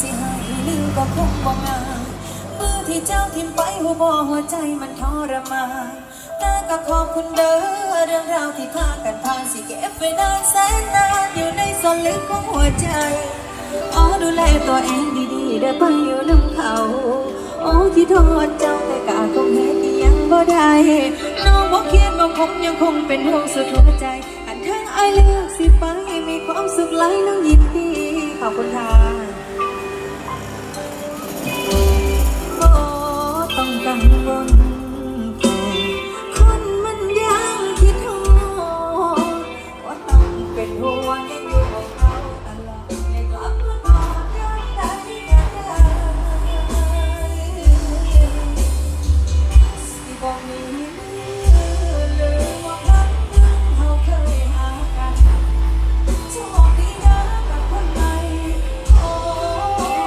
สิหายลิงก็คงบ่งามมือที่เจ้าทิมไปหัวบ่หัวใจมันทรมานแต่ก็ขอบคุณเด้อเรื่องราวที่พากันผ่านสิเก็บไว้นานแสนนานอยู่ในส่วนลึกของหัวใจอ๋อดูแลตัวเองดีๆได้ไปอยู่น้ำเขาโอ้ที่โทษเจ้าแต่กาคงเฮ็ดยังบ่ได้น้องบ่เครียดบ่คงยังคงเป็นห่วงสุดหัวใจอันทั้งไอเลือกสิไปมีความสุขหลายน้องยินดีขอบคุณค่ะ